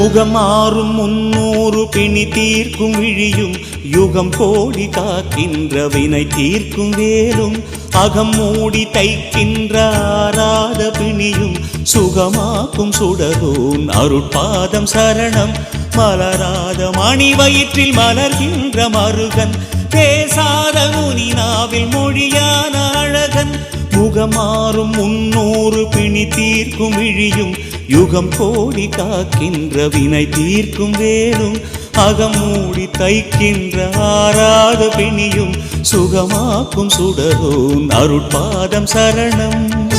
முகமாறும் முன்னூறு பிணி தீர்க்கும் விழியும் யுகம் கோடி காக்கின்ற வினை தீர்க்கும் வேலும். அகம் மூடி தைக்கின்ற ஆராத பிணியும் சுகமாக்கும் சுடரோன் அருட்பாதம் சரணம். மலராத மணி வயிற்றில் மலர்கின்ற மருகன் பேசாத முனினாவில் மொழியான அழகன். முகமாறும் முன்னூறு பிணி தீர்க்கும் விழியும் யுகம் கோடி காக்கின்ற வினை தீர்க்கும் வேலும் அகமூடி தைக்கின்ற ஆராத பிணியும் சுகமாக்கும் சுடரோன் அருட்பாதம் சரணம்.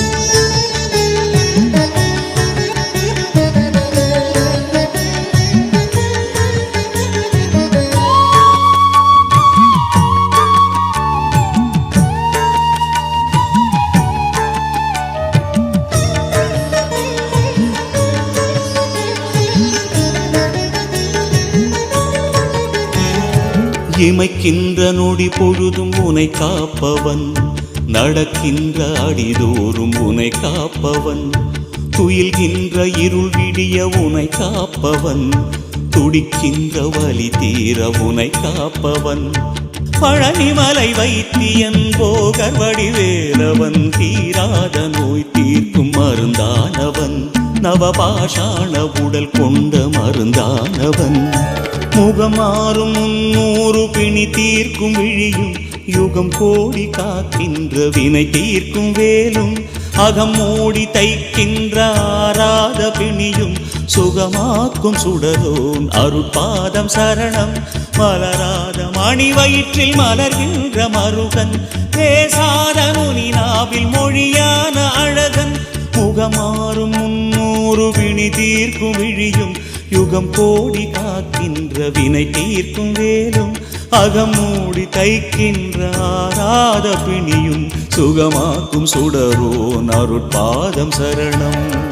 இமைக்கின்ற நொடி பொழுதும் உனை காப்பவன். நடக்கின்ற அடிதோறும் உனை காப்பவன். துயில்கின்ற இருள் விடிய உனை காப்பவன். துடிக்கின்ற வலி தீர உனை காப்பவன். பழனிமலை வைத்தியன் போகர் வடிவேலவன். தீராத நோய் தீர்க்கும் மருந்தானவன். நவபாஷாண உடல் கொண்ட மருந்தானவன். முகமாறும் முன்னூறு பிணி தீர்க்கும் விழியும் யுகம் கோடி காக்கின்ற வினை தீர்க்கும் வேலும் அகம் மூடி தைக்கின்ற ஆராத பிணியும் சுகமாக்கும் சுடரோன் அருட்பாதம் சரணம். மலராத மணி வயிற்றில் மலர்கின்ற மருகன் பேசாத முனி நாவில் மொழியான அழகன். முகமாறும் முன்னூறு விழி தீர்க்கும் விழியும் யுகம் கோடி காக்கின்ற வினை தீர்க்கும் வேலும் அகமூடி தைக்கின்ற ஆராத பிணியும் சுகமாக்கும் சுடரோ நருட்பாதம் சரணம்.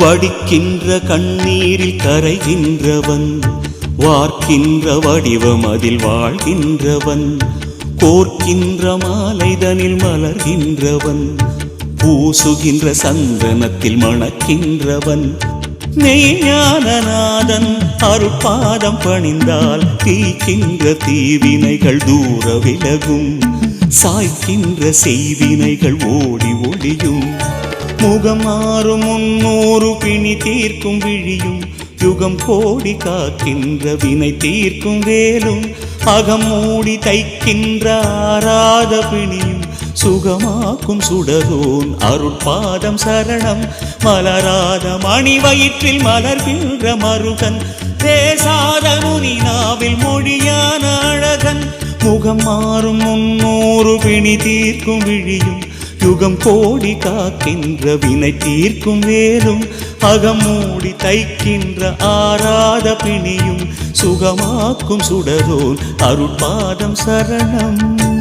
வடிக்கின்ற கண்ணீரில் கரைகின்றவன் வார்க்கின்ற வடிவம் அதில் வாழ்கின்றவன் கோர்க்கின்ற மாலைதனில் மலர்கின்றவன் பூசுகின்ற சந்தனத்தில் மணக்கின்றவன். மெய்ஞானநாதன் அருட்பாதம் பணிந்தால் தீக்கின்ற தீவினைகள் தூர விலகும் சாய்க்கின்ற செய்வினைகள் ஓடி ஒளியும். முகமாறும் முன்னூறு பிணி தீர்க்கும் விழியும் யுகம் கோடி காக்கின்ற வினை தீர்க்கும் வேலும். அகம் மூடி தைக்கின்ற ஆராத பிணியும் சுகமாக்கும் சுடரோன் அருட்பாதம் சரணம். மலராத மணி வயிற்றில் மலர்கின்ற மருகன் பேசாத முனிநாவில் மொழியான அழகன். முகம் மாறும் முன்னூறு பிணி தீர்க்கும் விழியும் யுகம் கோடி காக்கின்ற வினை தீர்க்கும் வேலும் அகமூடி தைக்கின்ற ஆராத பிணியும் சுகமாக்கும் சுடரோன் அருட்பாதம் சரணம்.